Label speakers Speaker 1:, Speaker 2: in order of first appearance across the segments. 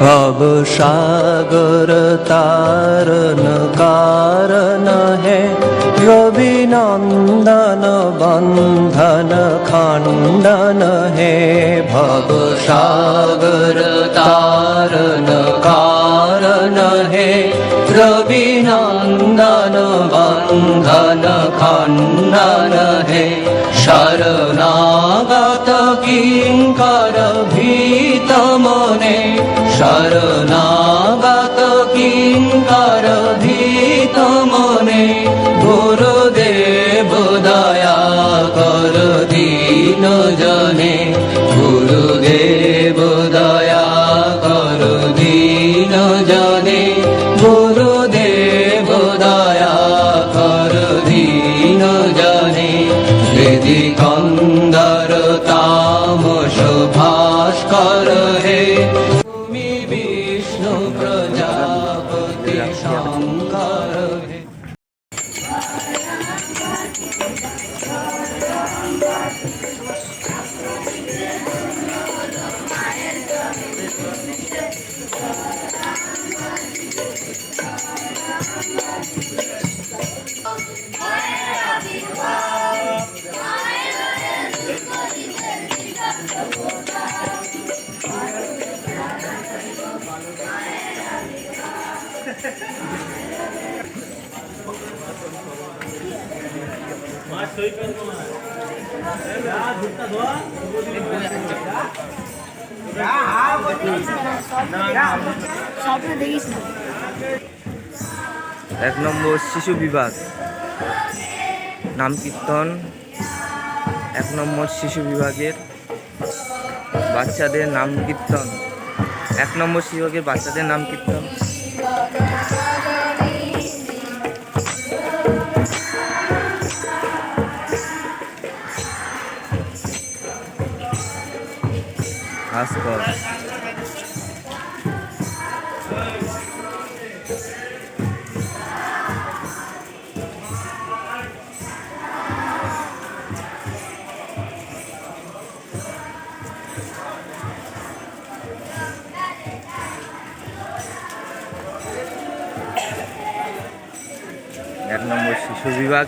Speaker 1: भव सागर तारन कारण है रवि नंदन बंधन खंडन है भव सागर तारन कारण है रवि नंदन बंधन खंडन है शरणागत किंकर भीत শরণাগত কিঙ্কর ভীত মনে গুরুদেব দয়া কর দিন জনে গুরুদেব দয়া কর দিন জনে গুরুদেব প্রজাপতি শঙ্কর
Speaker 2: এক নম্বর শিশু বিভাগ। নাম কীর্তন। এক নম্বর শিশু বিভাগের বাচ্চাদের নাম কীর্তন। এক নম্বর শিশু বিভাগের বাচ্চাদের নাম কীর্তন। ভাস্কর এক নম্বর শিশু বিভাগ।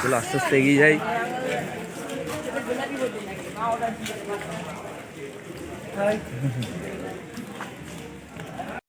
Speaker 2: চলো আস্তে আস্তে এগিয়ে যাই।